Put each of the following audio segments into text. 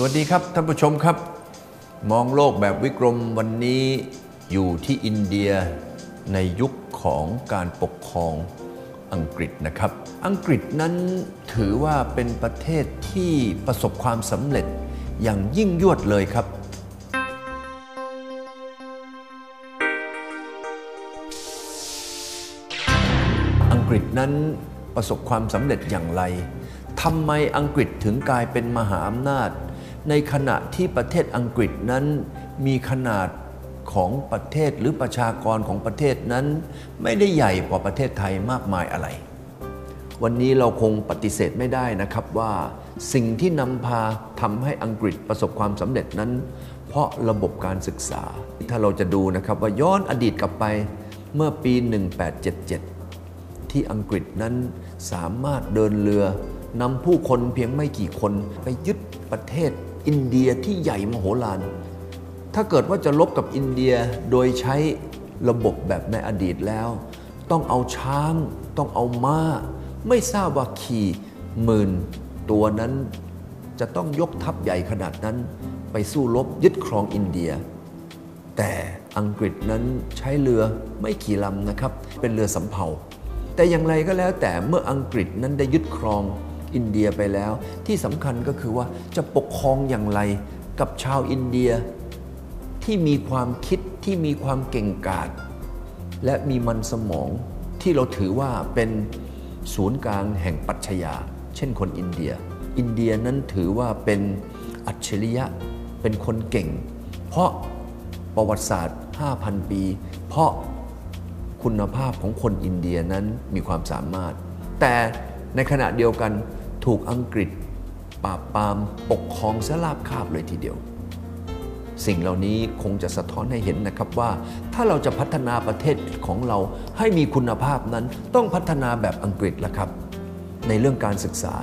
สวัสดีครับท่านผู้ชมครับ มองโลกแบบวิกรมวันนี้อยู่ที่อินเดียในยุคของการปกครอง อังกฤษนะครับ อังกฤษนั้นถือว่าเป็นประเทศที่ประสบความสำเร็จอย่างยิ่งยวดเลยครับ อังกฤษนั้นประสบความสำเร็จอย่างไรทำไมอังกฤษถึงกลายเป็นมหาอำนาจ ในขณะที่ประเทศอังกฤษนั้นมีขนาด ของประเทศหรือประชากรของประเทศนั้น ไม่ได้ใหญ่กว่าประเทศไทยมากมายอะไร วันนี้เราคงปฏิเสธไม่ได้นะครับว่า สิ่งที่นำพาทำให้อังกฤษประสบความสำเร็จนั้น เพราะระบบการศึกษา ถ้าเราจะดูนะครับว่าย้อนอดีตกลับไปเมื่อปี 1877 ที่อังกฤษนั้นสามารถเดินเรือนำผู้คนเพียงไม่กี่คนไปยึดประเทศอินเดียที่ใหญ่มโหฬาร ถ้าเกิดว่าจะลบกับอินเดียโดยใช้ระบบแบบในอดีตแล้ว ต้องเอาช้าง ต้องเอาม้า ไม่ทราบว่าขี่หมื่นตัวนั้นจะต้องยกทัพใหญ่ขนาดนั้น ไปสู้รบยึดครองอินเดีย แต่อังกฤษนั้นใช้เรือไม่กี่ลำนะครับ เป็นเรือสำเภา แต่อย่างไรก็แล้วแต่เมื่ออังกฤษนั้นได้ยึดครองอินเดียไปแล้ว ที่สำคัญก็คือว่าจะปกครองอย่างไรกับชาวอินเดีย ที่มีความคิดที่มีความเก่งกาจและมีมันสมองที่เราถือว่าเป็นศูนย์กลางแห่งปรัชญาเช่นคนอินเดีย อินเดียนั้นถือว่าเป็นอัจฉริยะเป็นคนเก่ง เพราะประวัติศาสตร์ 5,000 ปี เพราะคุณภาพของคนอินเดียนั้นมีความสามารถ แต่ในขณะเดียวกันถูกอังกฤษปราบปรามปกครองสลาบคาบเลยทีเดียว สิ่งเหล่านี้คงจะสะท้อนให้เห็นนะครับว่า ถ้าเราจะพัฒนาประเทศของเราให้มีคุณภาพนั้น ต้องพัฒนาแบบอังกฤษละครับ ในเรื่องการศึกษา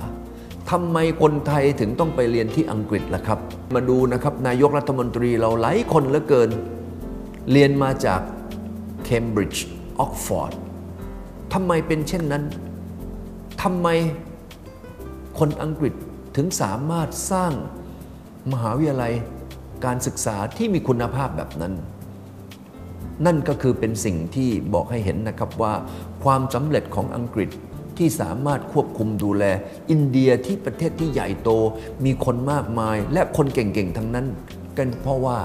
ทำไมคนไทยถึงต้องไปเรียนที่อังกฤษล่ะครับ มาดูนะครับนายกรัฐมนตรีเราหลายคนเหลือเกิน เรียนมาจากเคมบริดจ์ออกฟอร์ดทำไมเป็นเช่นนั้นทำไมคนอังกฤษถึงสามารถสร้างมหาวิทยาลัย การศึกษาที่มีคุณภาพแบบนั้น นั่นก็คือเป็นสิ่งที่บอกให้เห็นนะครับว่า ความสำเร็จของอังกฤษที่สามารถควบคุมดูแล อินเดียที่ประเทศที่ใหญ่โต มีคนมากมาย และคนเก่งๆทั้งนั้น กันเพราะว่า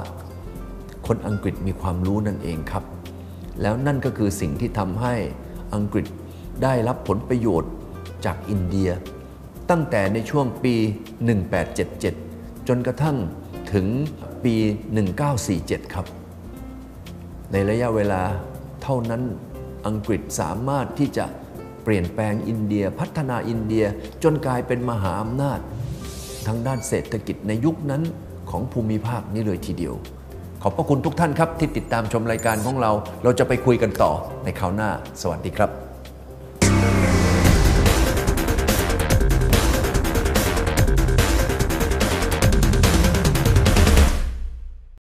คนอังกฤษมีความรู้นั่นเองครับ แล้วนั่นก็คือสิ่งที่ทำให้อังกฤษได้รับผลประโยชน์จากอินเดีย ตั้งแต่ในช่วงปี 1877 จนกระทั่ง ถึงปี 1947 ครับ ในระยะเวลาเท่านั้นอังกฤษสามารถที่จะเปลี่ยนแปลงอินเดียพัฒนาอินเดียจนกลายเป็นมหาอำนาจ ทางด้านเศรษฐกิจในยุคนั้นของภูมิภาคนี้เลยทีเดียว ขอบพระคุณทุกท่านครับที่ติดตามชมรายการของเรา เราจะไปคุยกันต่อในคราวหน้า สวัสดีครับ